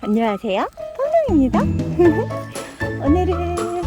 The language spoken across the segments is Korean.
안녕하세요. 펑펑입니다. 오늘은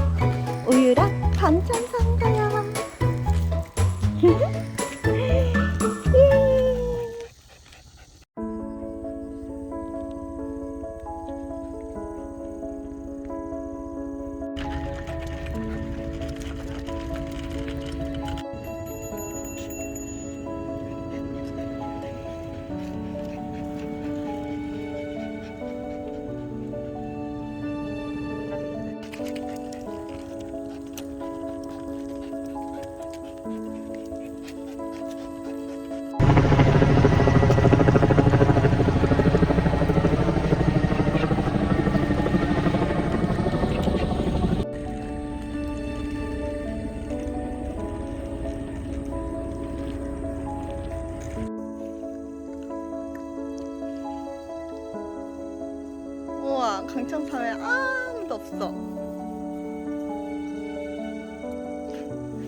강천산에 아무도 없어.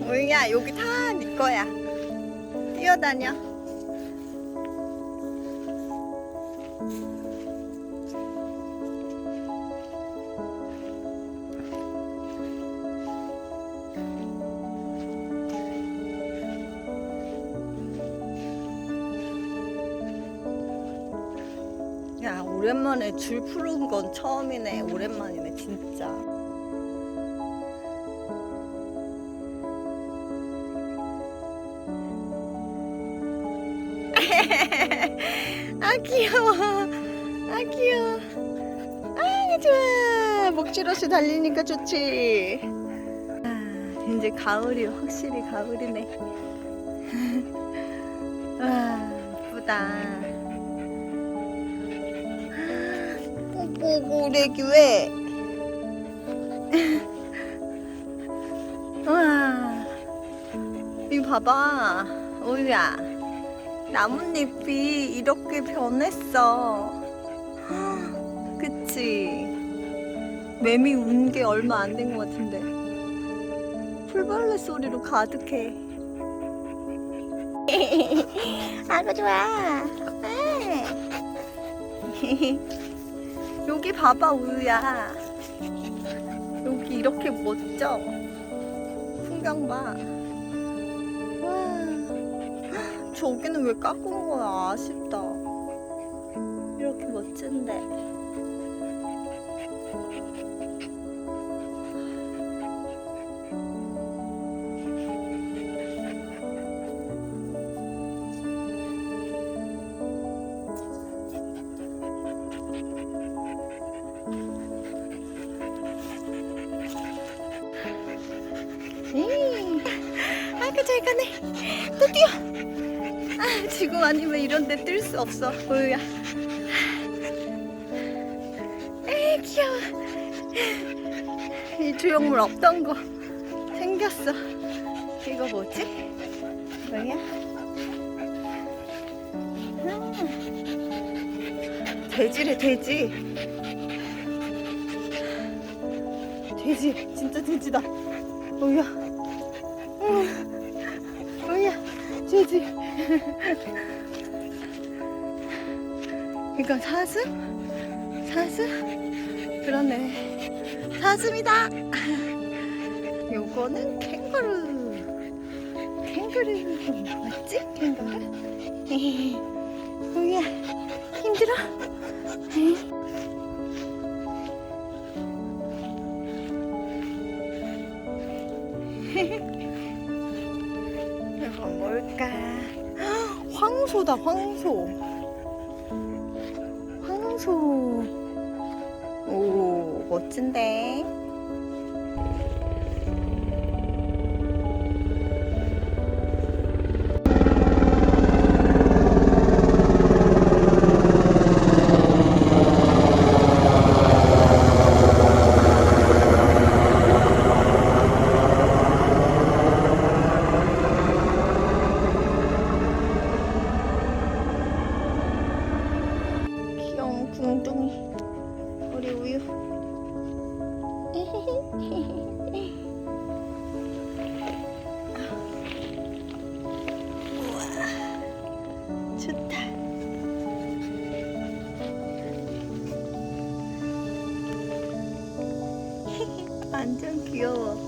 우유야, 여기 다 네 거야. 뛰어다녀. 오랜만에 줄 푸른 건 처음이네. 오랜만이네, 진짜. 아, 귀여워. 아, 귀여워. 아, 좋아. 목줄옷이 달리니까 좋지. 아, 이제 가을이 확실히 가을이네. 와, 예쁘다. 꼬꼬꼬레기 왜? 와, 이거 봐봐, 우유야. 나뭇잎이 이렇게 변했어. 그치? 매미 운 게 얼마 안 된 것 같은데. 풀벌레 소리로 가득해. 아구 좋아. 네. 여기 봐봐 우유야. 여기 이렇게 멋져. 풍경 봐. 와. 저기는 왜 깎은 거야? 아쉽다. 이렇게 멋진데 아니면 이런 데 뜰 수 없어 우유야 에이 귀여워 이 조형물 없던 거 생겼어 이거 뭐지? 뭐야? 아, 돼지래 돼지 돼지 진짜 돼지다 뭐야? 뭐야? 돼지. 이건 사슴? 사슴? 그러네. 사슴이다. 요거는 캥거루. 캥거루. 맞지? 캥거루? 뭐야? 힘들어? 이 황소다, 황소. 황소. 오, 멋진데? 엉뚱이. 우리 우유. 우와 좋다. 완전 귀여워.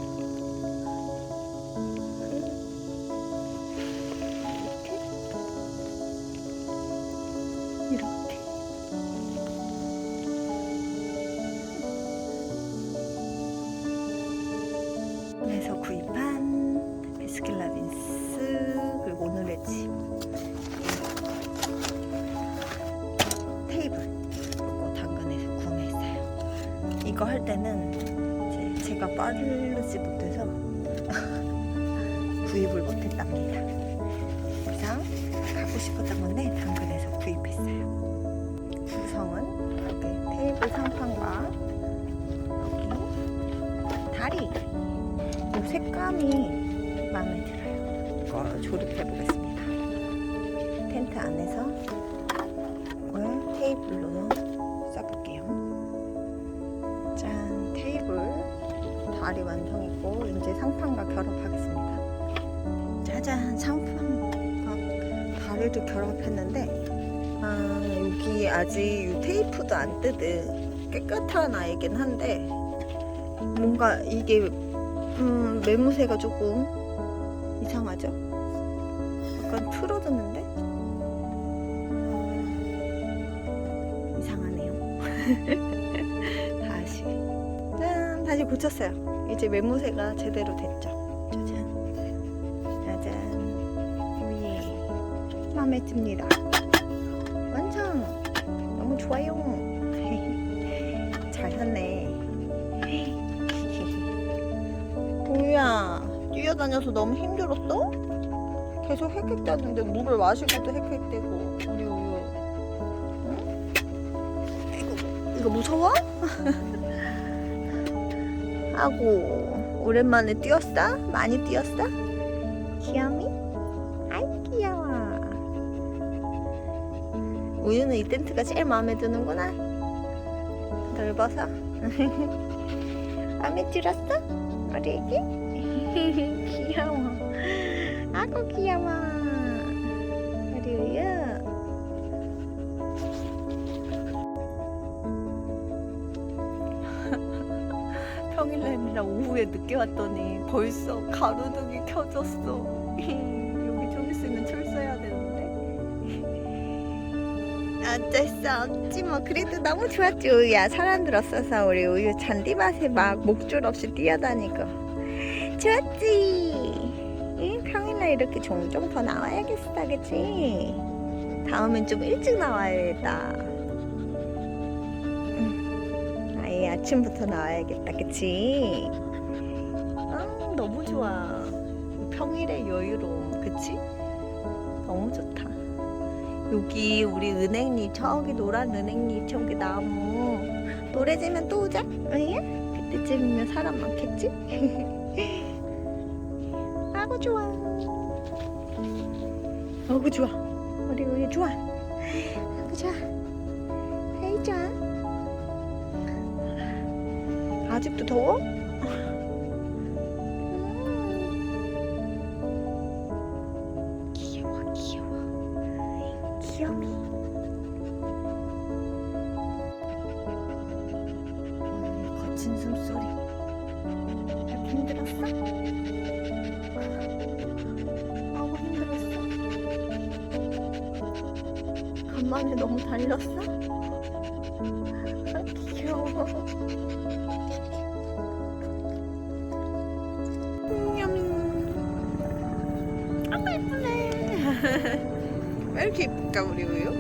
빠르지 못해서 구입을 못했답니다. 그래서 가고 싶었던 건데 당근에서 구입했어요. 구성은 여기 테이블 상판과 여기 다리 이 색감이 마음에 들어요. 이거 조립해 보겠습니다. 텐트 안에서 다리 완성했고 이제 상판과 결합하겠습니다. 짜잔, 상판과 다리를 결합했는데 아, 여기 아직 이 테이프도 안 뜯은 깨끗한 아이긴 한데 뭔가 이게 음, 매무새가 조금 이상하죠? 약간 틀어졌는데? 이상하네요. 고쳤어요. 이제 매무새가 제대로 됐죠. 짜잔. 짜잔. 오예. 마음에 듭니다. 완성! 너무 좋아요. 잘 샀네. 우유야 뛰어다녀서 너무 힘들었어? 계속 헥헥대는데 물을 마시고도 헥헥대고 우리 우유 응? 이거, 이거 무서워? 아고 오랜만에 뛰었어? 많이 뛰었어? 귀여미? 아이 귀여워 우유는 이 텐트가 제일 마음에 드는구나 넓어서 마음에 들었어? 우리 애기? 귀여워. 아구 귀여워. 평일날이라 오후에 늦게 왔더니 벌써 가로등이 켜졌어. 여기 좀 있으면 철수해야 되는데. 어쩔 수 없지 뭐 그래도 너무 좋았지 우유야 사람들 없어서 우리 우유 잔디밭에 막 목줄 없이 뛰어다니고 좋았지 응? 평일날 이렇게 종종 더 나와야겠어 그치? 다음엔 좀 일찍 나와야겠다 아침부터 나와야겠다 그치? 아 너무 좋아 평일의 여유로움 그치? 너무 좋다 여기 우리 은행잎 저기 노란 은행잎 저기 나무 노래지면 또 오자 응? 그때쯤이면 사람 많겠지? 아구 좋아 아구 좋아 우리 우리 좋아 아직도 더워? 달렸어? 아, 귀여워. 음, 야미. 아우 예쁘네. 왜 이렇게 이쁠까 우리 우유?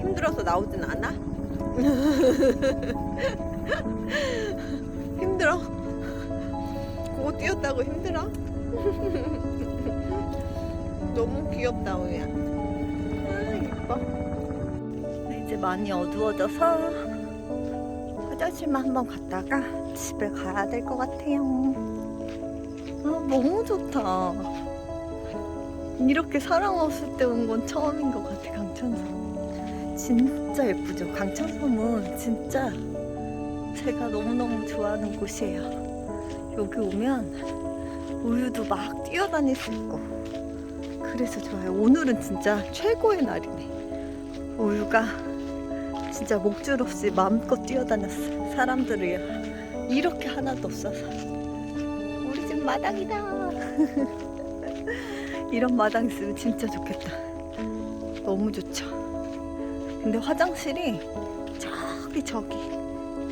힘들어서 나오진 않아? 힘들어? 그거 뛰었다고 힘들어? 너무 귀엽다 우유야 아 이뻐 이제 많이 어두워져서 화장실만 한번 갔다가 집에 가야 될 것 같아요. 아 너무 좋다. 이렇게 사람 없을 때 온 건 처음인 것 같아 강천섬. 진짜 예쁘죠? 강천섬은 진짜 제가 너무너무 좋아하는 곳이에요. 여기 오면 우유도 막 뛰어다닐 수 있고. 그래서 좋아요. 오늘은 진짜 최고의 날이네 우유가 진짜 목줄 없이 마음껏 뛰어다녔어 사람들을 이렇게 하나도 없어서 우리 집 마당이다. 이런 마당 있으면 진짜 좋겠다. 너무 좋죠. 근데 화장실이 저기 저기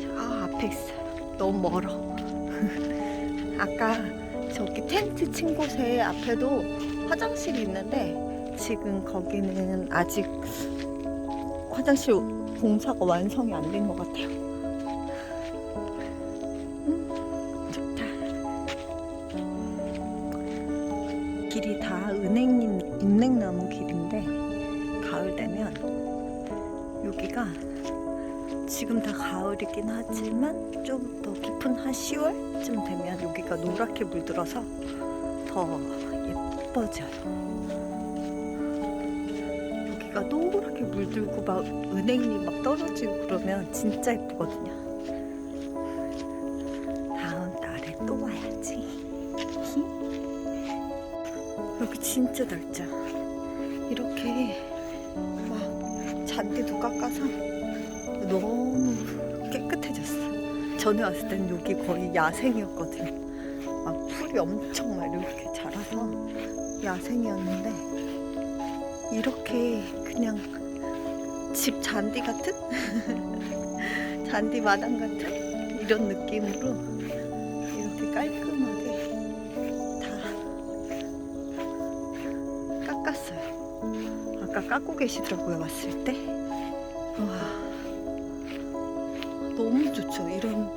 저 앞에 있어요. 너무 멀어. 아까 저기 텐트 친 곳에 앞에도 화장실이 있는데 지금 거기는 아직 화장실 공사가 완성이 안 된 것 같아요. 음, 좋다. 길이 다 은행, 은행나무 길인데 가을 되면 여기가 지금 다 가을이긴 하지만 좀 더 깊은 한 10월쯤 되면 여기가 노랗게 물들어서 더 예뻐져요. 여기가 노랗게 물들고 막 은행잎 막 떨어지고 그러면 진짜 예쁘거든요. 다음 달에 또 와야지. 여기 진짜 넓죠. 이렇게 막 잔디도 깎아서 너무 깨끗해졌어. 전에 왔을 땐 여기 거의 야생이었거든요. 막 풀이 엄청 막 이렇게 자라서 야생이었는데 이렇게 그냥 집 잔디 같은 잔디 마당 같은 이런 느낌으로 이렇게 깔끔하게 다 깎았어요. 아까 깎고 계시더라고요 왔을 때. 와 너무 좋죠. 이런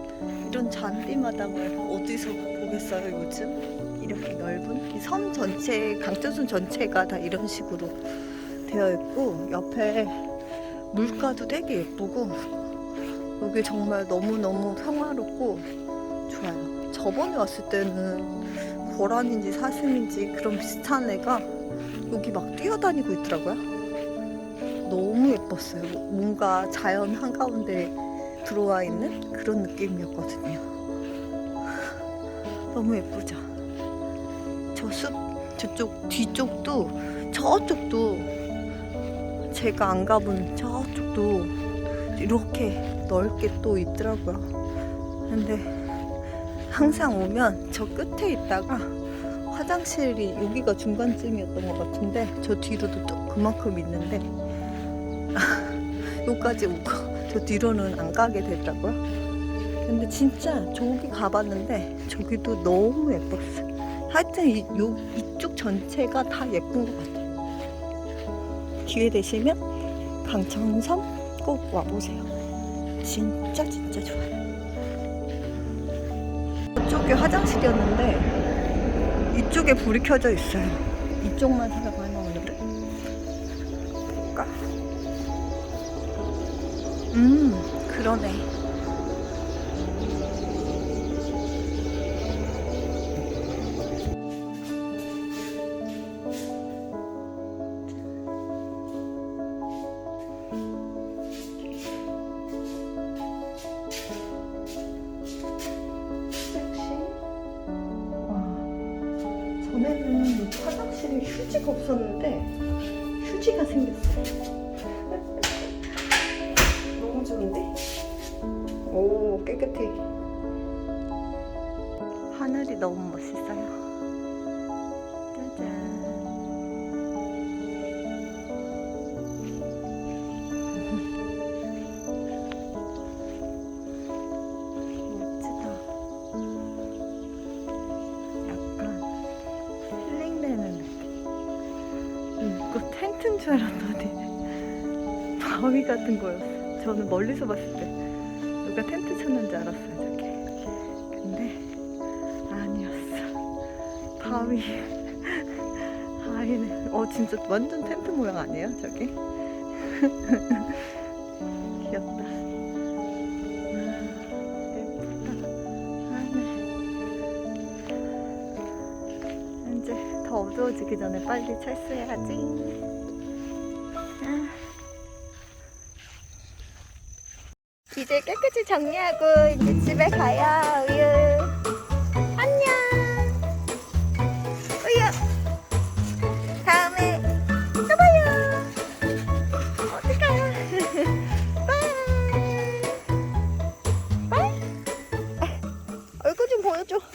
이런 잔디 마당을 어디서 보겠어요 요즘 이렇게 넓은 이 섬 전체 강천순 전체가 다 이런 식으로 되어 있고 옆에 물가도 되게 예쁘고 여기 정말 너무 너무 평화롭고 좋아요. 저번에 왔을 때는 고란인지 사슴인지 그런 비슷한 애가 여기 막 뛰어다니고 있더라고요. 너무 예뻤어요. 뭔가 자연 한가운데 들어와 있는 그런 느낌이었거든요. 너무 예쁘죠? 저 숲, 저쪽 뒤쪽도, 저쪽도 제가 안 가본 저쪽도 이렇게 넓게 또 있더라고요. 근데 항상 오면 저 끝에 있다가 화장실이 여기가 중간쯤이었던 것 같은데 저 뒤로도 또 그만큼 있는데 여기까지 오고 저 뒤로는 안 가게 되더라고요. 근데 진짜 저기 가봤는데 저기도 너무 예뻤어요. 하여튼 이, 요, 이쪽 전체가 다 예쁜 것 같아요. 기회 되시면 강천섬 꼭 와보세요. 진짜 진짜 좋아요. 저쪽에 화장실이었는데 이쪽에 불이 켜져 있어요. 이쪽만 찾아가나 오늘은? 볼까? 음, 그러네. 휴지가 생겼어요. 너무 좋은데? 오 깨끗해. 하늘이 너무 멋있어요. 짜잔. 텐트인 줄 알았더니 바위 같은 거였어. 저는 멀리서 봤을 때 누가 텐트 쳤는 줄 알았어요, 저게. 근데 아니었어. 바위. 바위네. 어, 진짜 완전 텐트 모양 아니에요, 저게? 귀엽다. 하늘. 이제 더 어두워지기 전에 빨리 철수해야지. 아. 이제 깨끗이 정리하고 이제 집에 가요, 우유.